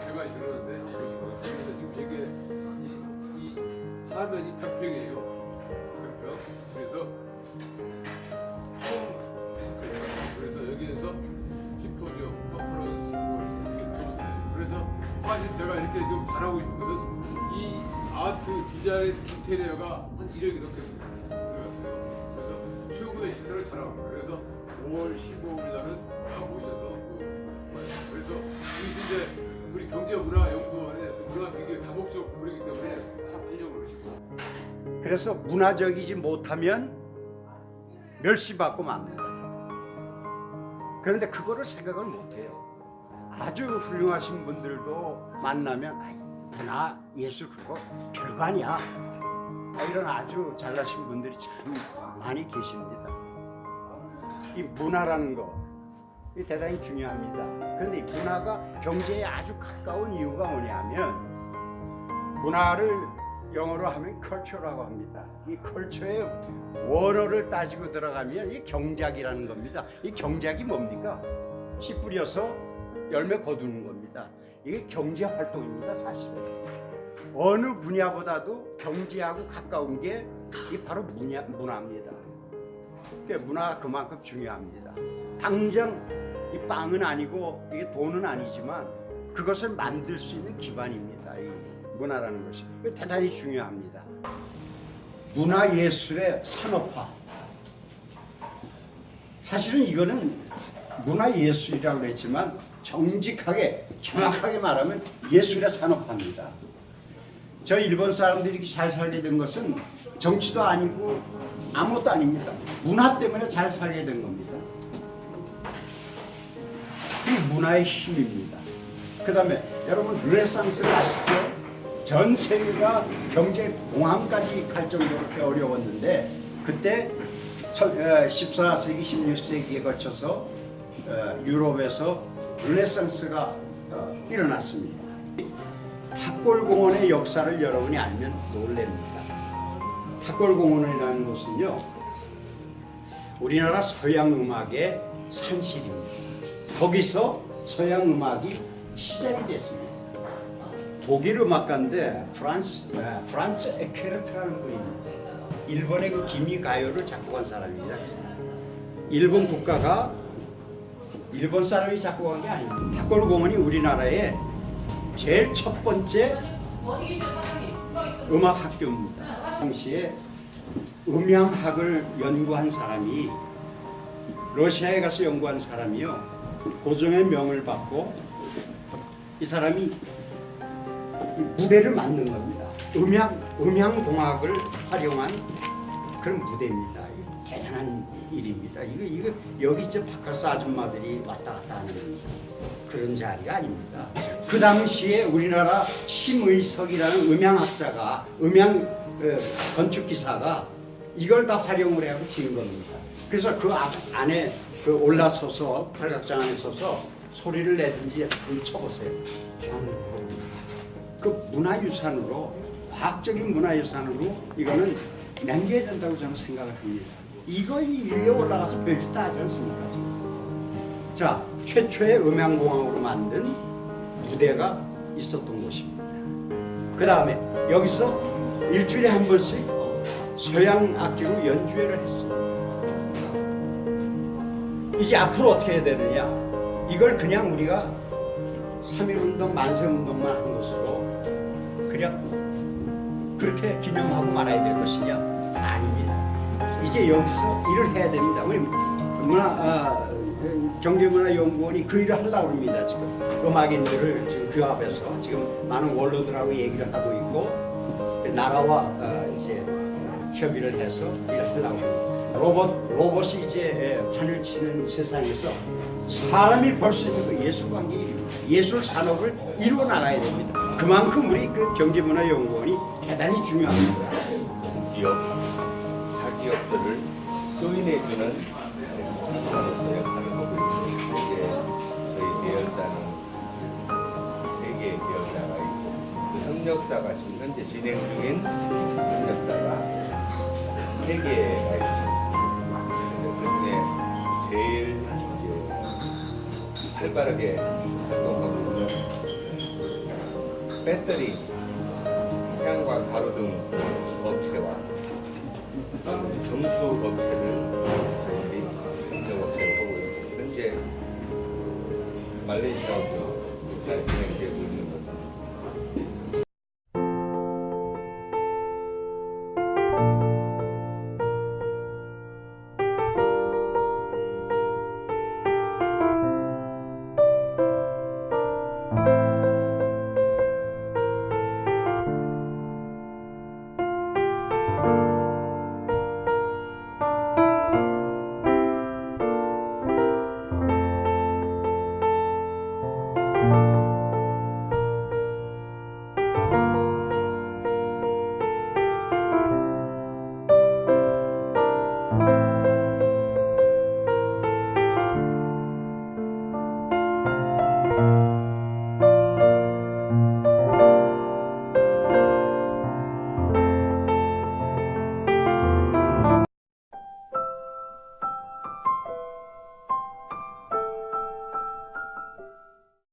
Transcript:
제가 이러는데 그래서 지금 이게 이, 이 사면이 평평해요. 사실 제가 이렇게 좀 잘하고 있는 것은 이 아트 디자인 인테리어가 한 1억이 넘게 들어갔어요. 그래서 최고의 시설을 잘하고 있어요. 그래서 5월 15일 날은 다 모이셔서 그 그래서 이제 우리 경제문화연구원의 문화기계 다목적 그러기 때문에 다 환영을 하시고 그래서 문화적이지 못하면 멸시받고 맙니다. 그런데 그거를 생각을 못해요. 아주 훌륭하신 분들도 만나면 아이, 문화 예술 그거 아니야. 아, 이런 아주 잘나신 분들이 참 많이 계십니다. 이 문화라는 거이 대단히 중요합니다. 그런데 이 문화가 경제에 아주 가까운 이유가 뭐냐면 문화를 영어로 하면 컬처라고 합니다. 이 컬처의 원어를 따지고 들어가면 이 경작이라는 겁니다. 이 경작이 뭡니까? 씨 뿌려서 열매 거두는 겁니다. 이게 경제 활동입니다, 사실은. 어느 분야보다도 경제하고 가까운 게 이 바로 문야, 문화입니다. 그러니까 문화가 그만큼 중요합니다. 당장 이 빵은 아니고 이게 돈은 아니지만 그것을 만들 수 있는 기반입니다. 이 문화라는 것이 대단히 중요합니다. 문화 예술의 산업화. 사실은 이거는 문화 예술이라고 그랬지만 정직하게 정확하게 말하면 예술의 산업화입니다. 저 일본 사람들이 이렇게 잘 살게 된 것은 정치도 아니고 아무것도 아닙니다. 문화 때문에 잘 살게 된 겁니다. 이 문화의 힘입니다. 그 다음에 여러분 르네상스를 아시죠? 전 세계가 경제 공황까지 갈 정도로 꽤 어려웠는데 그때 14세기, 16세기에 거쳐서 어, 유럽에서 르네상스가 어, 일어났습니다. 탑골공원의 역사를 여러분이 알면 놀랍니다. 탑골공원이라는 곳은요, 우리나라 서양 음악의 산실입니다. 거기서 서양 음악이 시작이 됐습니다. 독일 음악가인데 프란스 아, 프란츠 에케르트라는 분입니다. 일본의 그 기미 가요를 작곡한 사람입니다. 일본 국가가 일본 사람이 작곡 한 게 아닙니다. 탑골공원이 우리나라의 제일 첫 번째 음악 학교입니다. 당시에 음향학을 연구한 사람이 러시아에 가서 연구한 사람이요. 고종의 명을 받고 이 사람이 이 무대를 만든 겁니다. 음향 음향 공학을 활용한 그런 무대입니다. 대단한 일입니다. 이거 이거 여기 저 바카스 아줌마들이 왔다 갔다 하는 그런 자리가 아닙니다. 그 당시에 우리나라 심의석이라는 음향학자가 음향 어, 건축 기사가 이걸 다 활용을 해서 지은 겁니다. 그래서 그 앞- 안에 그 올라서서 팔각정 안에 서서 소리를 내든지 한번 쳐보세요. 그 문화유산으로 과학적인 문화유산으로 이거는 남겨야 된다고 저는 생각을 합니다. 이거 위에 올라가서 별짓 다 하지 않습니까? 자, 최초의 음향공학으로 만든 무대가 있었던 곳입니다. 그 다음에 여기서 일주일에 한 번씩 서양 악기로 연주회를 했습니다. 이제 앞으로 어떻게 해야 되느냐? 이걸 그냥 우리가 3.1운동, 만세운동만 한 것으로 그냥 그렇게 기념하고 말아야 될 것이냐? 아닙니다. 이제 여기서 일을 해야 됩니다. 문화, 아, 경제문화연구원이 그 일을 하려고 합니다. 지금 음악인들을 지금 그 앞에서 지금 많은 원로들하고 얘기를 하고 있고 나라와 어, 이제 협의를 해서 일을 하려고 합니다. 로봇 로봇이 이제 판을 치는 세상에서 사람이 볼수 있는 그 예술 관계. 예술 산업을 이루어 나가야 됩니다. 그만큼 우리 그 경제문화연구원이 대단히 중요합니다. 기업들을 조인해주는 전문가로서 역할을 하고 있습니다. 이제 저희 계열사는 세 개의 계열사가 있고 그 협력사가 지금 현재 진행 중인 협력사가 세 개가 있습니다. 그중에 제일 이제 활발하게 활동하고 있는 배터리 태양광 가로등 업체와 정수 업체를 저희들이 인정업체를 하고 있고 현재 말레이시아에서 잘 진행되고